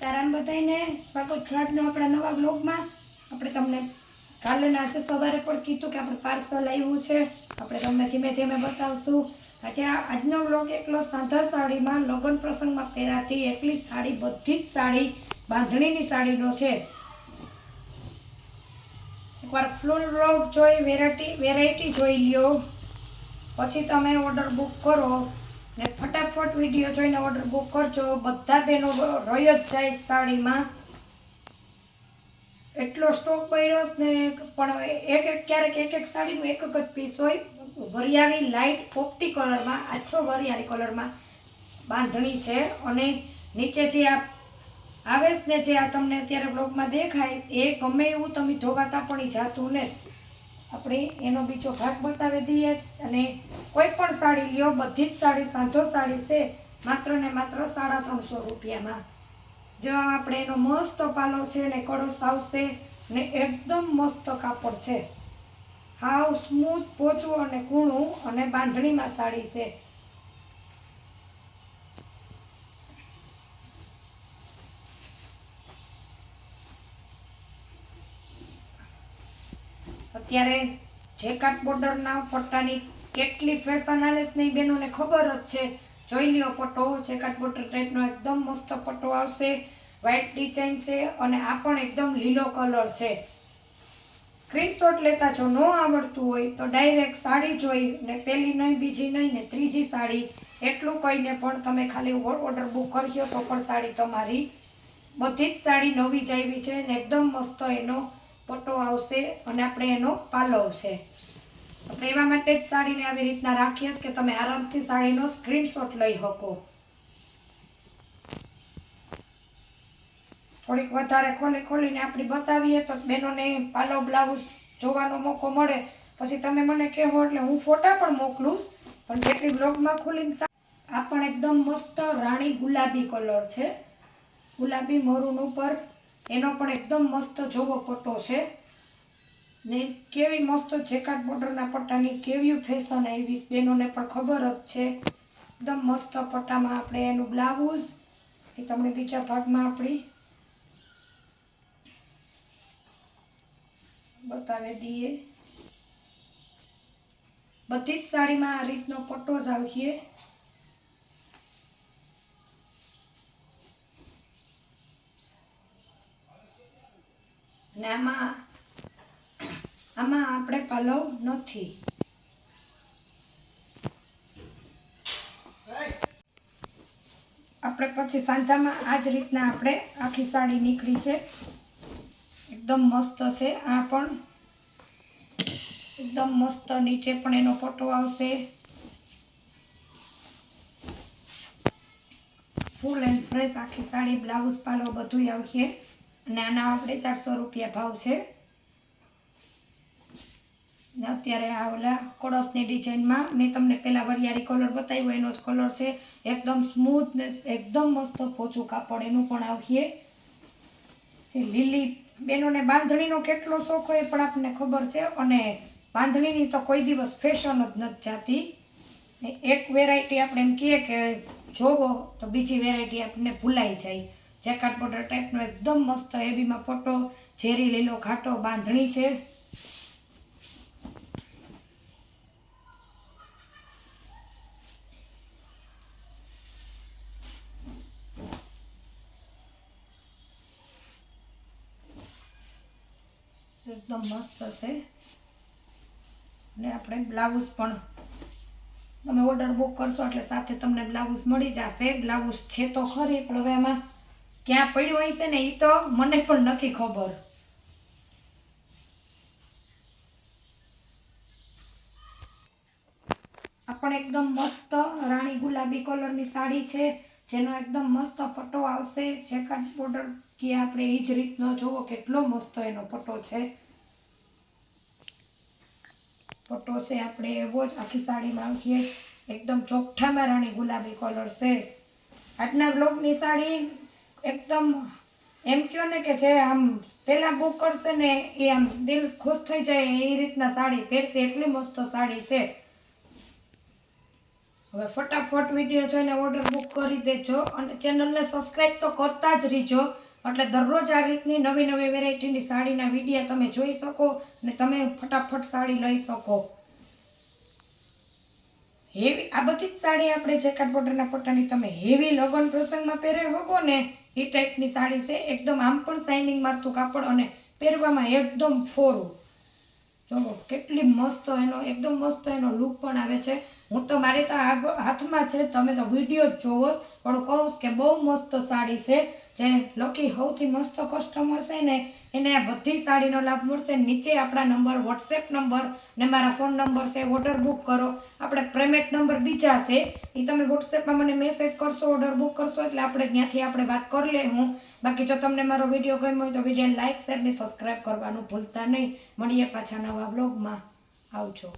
બધાને સ્વાગત છે આપણા નવા બ્લોગમાં આપણે તમને કાલે ને સવારે પણ કીધું કે આપણે પાર્સલ આવ્યું છે. આપણે તમને ધીમે ધીમે બતાવશું. આજે આજનો બ્લોગ એકલો સાંધા સાડીમાં લગ્ન પ્રસંગમાં પહેરાતી એકલી સાડી, બધી જ સાડી, બાંધણીની સાડીનો છે. એકવાર ફૂલ બ્લોગ જોઈ વેરાયટી વેરાયટી જોઈ લ્યો. પછી તમે ઓર્ડર બુક કરો. ને ફટાફટ વીડિયો જોઈને ઓર્ડર બુક કરજો. બધા બહેનો રહ્યો જ જાય સાડીમાં. એટલો સ્ટોક પડ્યો ને પણ એક એક ક્યારેક એક એક સાડીનું એક એક જ પીસ હોય. વરિયાળી લાઇટ પોપટી કલરમાં આછો વરિયાળી કલરમાં બાંધણી છે અને નીચે જે આ આવે ને જે આ તમને અત્યારે બ્લોગમાં દેખાય, એ ગમે એવું તમે ધોવાતા પણ એ જાતું ને આપણે એનો બીજો ભાગ બતાવી દઈએ અને કોઈ પણ સાડી લ્યો, બધી જ સાડી સાંધો સાડી છે, માત્ર ને માત્ર સાડા ત્રણસો રૂપિયામાં. જો આપણે એનો મસ્ત પાલો છે ને કડોસ આવશે ને એકદમ મસ્ત કાપડ છે. હાવ સ્મૂથ પોચું અને કૂણું અને બાંધણીમાં સાડી છે. અત્યારે જેકાટ બોર્ડરના પટ્ટાની કેટલી ફેશન આલે છે નહીં બહેનોને ખબર જ છે. જોઈ લ્યો પટ્ટો જેકાટ બોર્ડર ટાઈપનો એકદમ મસ્ત પટ્ટો આવશે. વ્હાઇટ ડિઝાઇન છે અને આ પણ એકદમ લીલો કલર છે. સ્ક્રીનશોટ લેતા જો ન આવડતું હોય તો ડાયરેક્ટ સાડી જોઈ ને પેલી નહીં, બીજી નહીં ને ત્રીજી સાડી. એટલું કહીને પણ તમે ખાલી ઓર્ડર બુક કર્યો તો પણ સાડી તમારી બધી જ સાડી નવી જ આવી છે ને એકદમ મસ્ત એનો પટ્ટો આવશે અને આપણે એનો પાલો આવશે. આપણે એવા માટે જ સાડીને આવી રીતના રાખીએ કે તમે આરામથી સાડીનો સ્ક્રીનશોટ લઈ શકો. થોડીક વધારે ખોલી ખોલીને આપણે બતાવીએ તો બહેનોને પાલો બ્લાઉઝ જોવાનો મોકો મળે. પછી તમે મને કહેવો એટલે હું ફોટા પણ મોકલું પણ જેટલી બ્લોગમાં ખોલીને આ પણ એકદમ મસ્ત રાણી ગુલાબી કલર છે. ગુલાબી મરૂન ઉપર એનો પણ એકદમ મસ્ત જોવો પટ્ટો છે. ને કેવી મસ્ત જેકાટ બોર્ડરના પટ્ટાની કેવી ફેશન આવી બેનોને પણ ખબર જ છે. એકદમ મસ્ત પટ્ટામાં આપણે એનું બ્લાઉઝ, એ તમને બીજા ભાગમાં આપણી બતાવી દઈએ. બધી જ સાડીમાં આ રીતનો પટ્ટો જ આવશે ને આમાં આમાં આપણે પલવ નથી. આપણે પછી સાંધામાં આ જ રીતના આપણે આખી સાડી નીકળી છે. એકદમ મસ્ત છે. આ પણ એકદમ મસ્ત નીચે પણ એનો ફોટો આવશે. ફૂલ એન્ડ ફ્રેશ આખી સાડી, બ્લાઉઝ પાલો બધું આવશે. અને આના આપણે ચારસો રૂપિયા ભાવ છે. અત્યારે આ ઓલા કળશની ડિઝાઇનમાં મેં તમને પહેલાં વરિયાળી કલર બતાવ્યો, એનો જ કલર છે. એકદમ સ્મૂથ ને એકદમ મસ્ત પોચું કાપડ એનું પણ આવીએ. લીલી, બેનોને બાંધણીનો કેટલો શોખ હોય પણ આપણને ખબર છે. અને બાંધણીની તો કોઈ દિવસ ફેશન જ નથી જાતી. એક વેરાયટી આપણે એમ કહીએ કે જોવો તો બીજી વેરાયટી આપણને ભૂલાઈ જાય. જેકાટ બોર્ડર ટાઈપનો એકદમ મસ્ત હેવીમાં ફોટો ઝેરી લીલો ઘાટો બાંધણી છે. એકદમ મસ્ત છે. અને આપણે બ્લાઉઝ પણ તમે ઓર્ડર બુક કરશો એટલે સાથે તમને બ્લાઉઝ મળી જશે. બ્લાઉઝ છે તો ખરી, પણ હવે એમાં ક્યાં પડ્યું હશે ને એ તો મને પણ નથી ખબર. પણ એકદમ મસ્ત રાણી ગુલાબી કલરની સાડી છે, જેનો એકદમ મસ્ત પટ્ટો આવશે. જેકાટ બોર્ડર કે આપણે એ જ રીતનો જોવો, કેટલો મસ્ત એનો પટ્ટો છે. પટ્ટો છે આપણે એવો જ આખી સાડીમાં આવીએ. એકદમ ચોખ્ઠામાં રાણી ગુલાબી કલર છે. આજના બ્લોગની સાડી એકદમ એમ કહો ને કે જે આમ પહેલાં બુક કરશે ને એ આમ દિલ ખુશ થઈ જાય એ રીતના સાડી પહેરશે, એટલી મસ્ત સાડી છે. હવે ફટાફટ વીડિયો જોઈને ઓર્ડર બુક કરી દેજો અને ચેનલને સબસ્ક્રાઈબ તો કરતા જ રહીજો. એટલે દરરોજ આ રીતની નવી નવી વેરાયટીની સાડીના વિડીયા તમે જોઈ શકો અને તમે ફટાફટ સાડી લઈ શકો. હેવી, આ બધી જ સાડી આપણે જેકાટ બોર્ડરના પટ્ટાની તમે હેવી લગ્ન પ્રસંગમાં પહેરે હોગો ને એ ટાઈપની સાડી છે. એકદમ આમ પણ શાઇનિંગ મારતું કાપડ અને પહેરવામાં એકદમ ફોરું. જો કેટલી મસ્ત એનો, એકદમ મસ્ત એનો લુક પણ આવે છે. હું તો મારી તો આગળ હાથમાં છે, તમે તો વીડિયો જ જોવો પણ કહું કે બહુ મસ્ત સાડી છે, જે લોકી સૌથી મસ્ત કસ્ટમર છે ને, એને આ બધી સાડીનો લાભ મળશે. નીચે આપણા નંબર વોટ્સએપ નંબર ને મારા ફોન નંબર છે ઓર્ડર બુક કરો. આપણે પેમેન્ટ નંબર બીજા છે એ તમે વોટ્સએપમાં મને મેસેજ કરશો ઓર્ડર બુક કરશો, એટલે આપણે ત્યાંથી આપણે વાત કરી લે હું બાકી જો તમને મારો વીડિયો ગમ્યો હોય તો વિડીયોને લાઇક શેર ને સબસ્ક્રાઈબ કરવાનું ભૂલતા નહીં. મળીએ પાછા નવા બ્લોગમાં આવજો.